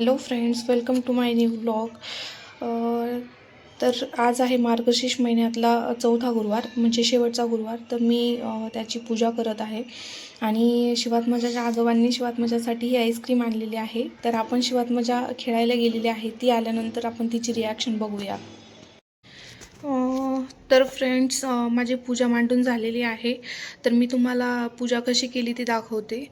Hello friends welcome to my new blog तर आज आहे मार्गशीर्ष महिन्यातला चौथा गुरुवार म्हणजे शेवटचा गुरुवार. तर मी त्याची पूजा करत आहे. आणि शिवात्मजाच्या आजोबांनी शिवात्मजासाठी ही आईस्क्रीम आणलेली आहे. तर आपण शिवात्मजा खेळायला गेलेली आहे. ती आल्यानंतर आपण तिची रिॲक्शन बघूया. तर फ्रेंड्स माझी पूजा मांडून झालेली आहे. तर मी तुम्हाला पूजा कशी केली ती दाखवते.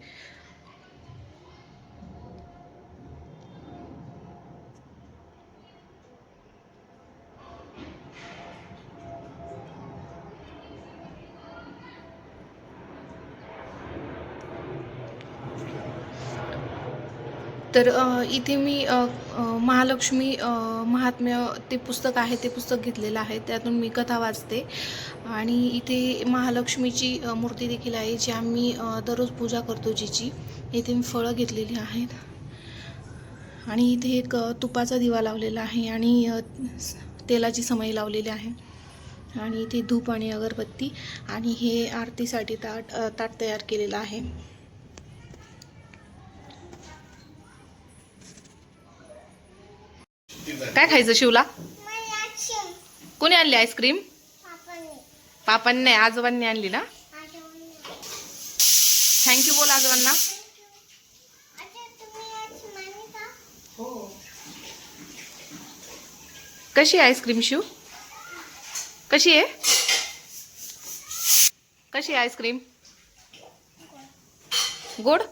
तर इथे मी महालक्ष्मी महात्म्य ते पुस्तक आहे ते पुस्तक घेतलेलं आहे. त्यातून मी कथा वाचते. आणि इथे महालक्ष्मीची मूर्ती देखील आहे जी आम्ही दररोज पूजा करतो जिची. इथे मी फळं घेतलेली आहेत. आणि इथे एक तुपाचा दिवा लावलेला आहे आणि स- तेलाची समई लावलेली आहे. आणि इथे धूप आणि अगरबत्ती आणि हे आरतीसाठी ताट ताट तयार केलेलं आहे. काय खायचं शिवला? कोणी आणली आईस्क्रीम? पापांनी नाही आजोबांनी आणली ना? थँक्यू बोल आजोबांना. कशी आहे आईस्क्रीम शिव? कशी आहे? कशी आहे आईस्क्रीम? गोड?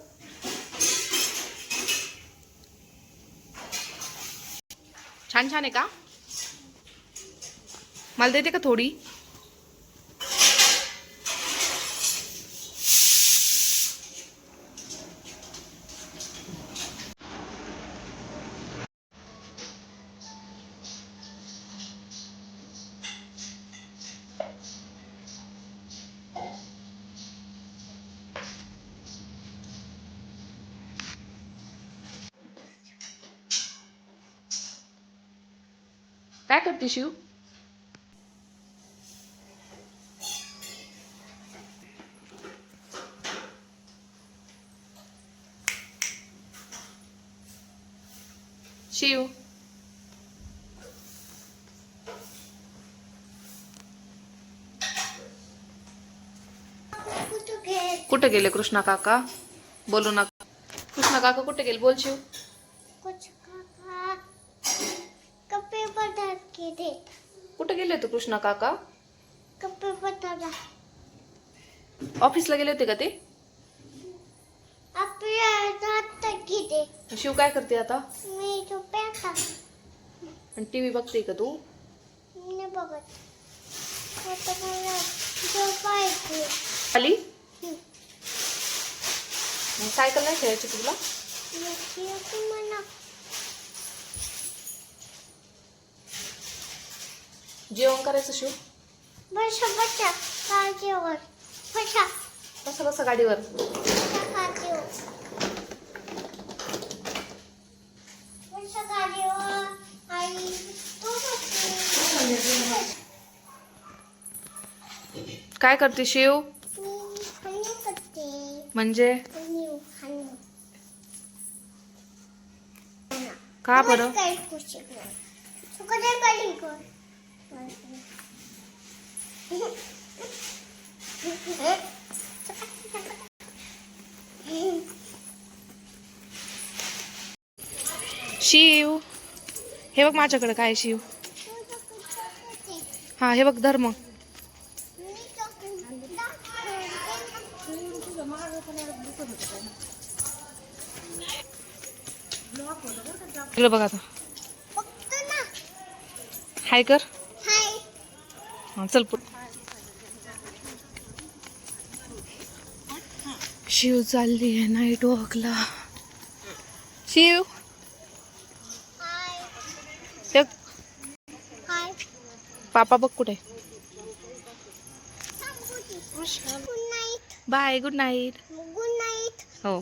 छान छान आहे का? मला देते का थोडी? काय करते शिव शिव कुठे गेले कृष्णा काका? बोलू नका. कृष्णा काका कुठे गेले? बोल शिव. कपड़े बदल के दे कुठे गेले होते कृष्णा काका? कपड़े बदल. ऑफिसला गेले होते का ते? आपल्या शिव काय करते आता? मी तो पेटा आणि टी व्ही बघते का तू? मी बघत. आता मला झोपायचे खाली? मग सायकल नाही खेळायची तुला? जेवण करायचं शिव? बसा बसा गाडीवर. बसा. बसा गाडीवर. आई तू बस. काय करते शिव? म्हणजे? का बरं? शिव. हे बघ माझ्याकडे काय शिव. हा हे बघ धर्म. बघ आता. हाय कर. हा चल पुढ. शिव चालली आहे नाईट वॉकला शिव. पापा बघ कुठे. Bye good night good night हो.